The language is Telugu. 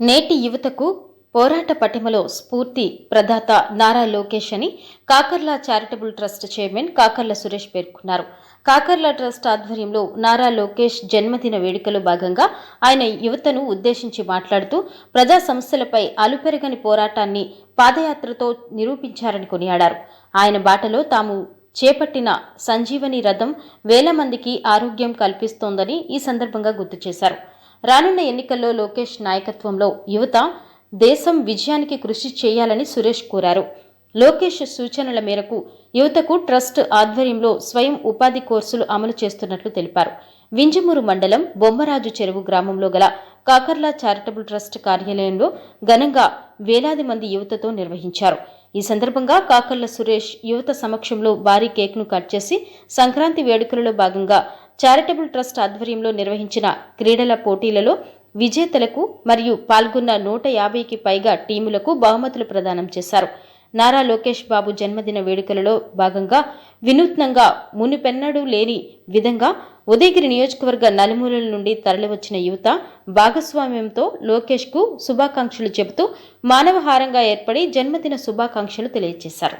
నేటి యువతకు పోరాట పటిమలో స్ఫూర్తి ప్రదాత నారా లోకేష్ అని Kakarla charitable trust chairman Kakarla Suresh పేర్కొన్నారు. కాకర్ల ట్రస్ట్ ఆధ్వర్యంలో నారా లోకేష్ జన్మదిన వేడుకలో భాగంగా ఆయన యువతను ఉద్దేశించి మాట్లాడుతూ ప్రజా సమస్యలపై అలుపెరగని పోరాటాన్ని పాదయాత్రతో నిరూపించారని కొనియాడారు. ఆయన బాటలో తాము చేపట్టిన సంజీవని రథం వేల మందికి ఆరోగ్యం కల్పిస్తోందని ఈ సందర్భంగా గుర్తు చేశారు. రానున్న ఎన్నికల్లో లోకేష్ నాయకత్వంలో యువత దేశం విజయానికి కృషి చేయాలని సురేష్ కోరారు. లోకేష్ సూచనల మేరకు యువతకు ట్రస్ట్ ఆధ్వర్యంలో స్వయం ఉపాధి కోర్సులు అమలు చేస్తున్నట్లు తెలిపారు. వింజమూరు మండలం బొమ్మరాజు చెరువు గ్రామంలో గల కాకర్ల చారిటబుల్ ట్రస్ట్ కార్యాలయంలో ఘనంగా వేలాది మంది యువతతో నిర్వహించారు. ఈ సందర్భంగా కాకర్ల సురేష్ యువత సమక్షంలో భారీ కేక్ను కట్ చేసి సంక్రాంతి వేడుకలలో భాగంగా చారిటబుల్ ట్రస్ట్ ఆధ్వర్యంలో నిర్వహించిన క్రీడల పోటీలలో విజేతలకు మరియు పాల్గొన్న నూట యాభైకి పైగా టీములకు బహుమతులు ప్రదానం చేశారు. నారా లోకేష్ బాబు జన్మదిన వేడుకలలో భాగంగా వినూత్నంగా మునిపెన్నడూ లేని విధంగా ఉదయగిరి నియోజకవర్గ నలుమూలల నుండి తరలివచ్చిన యువత భాగస్వామ్యంతో లోకేష్కు శుభాకాంక్షలు చెబుతూ మానవహారంగా ఏర్పడి జన్మదిన శుభాకాంక్షలు తెలియజేశారు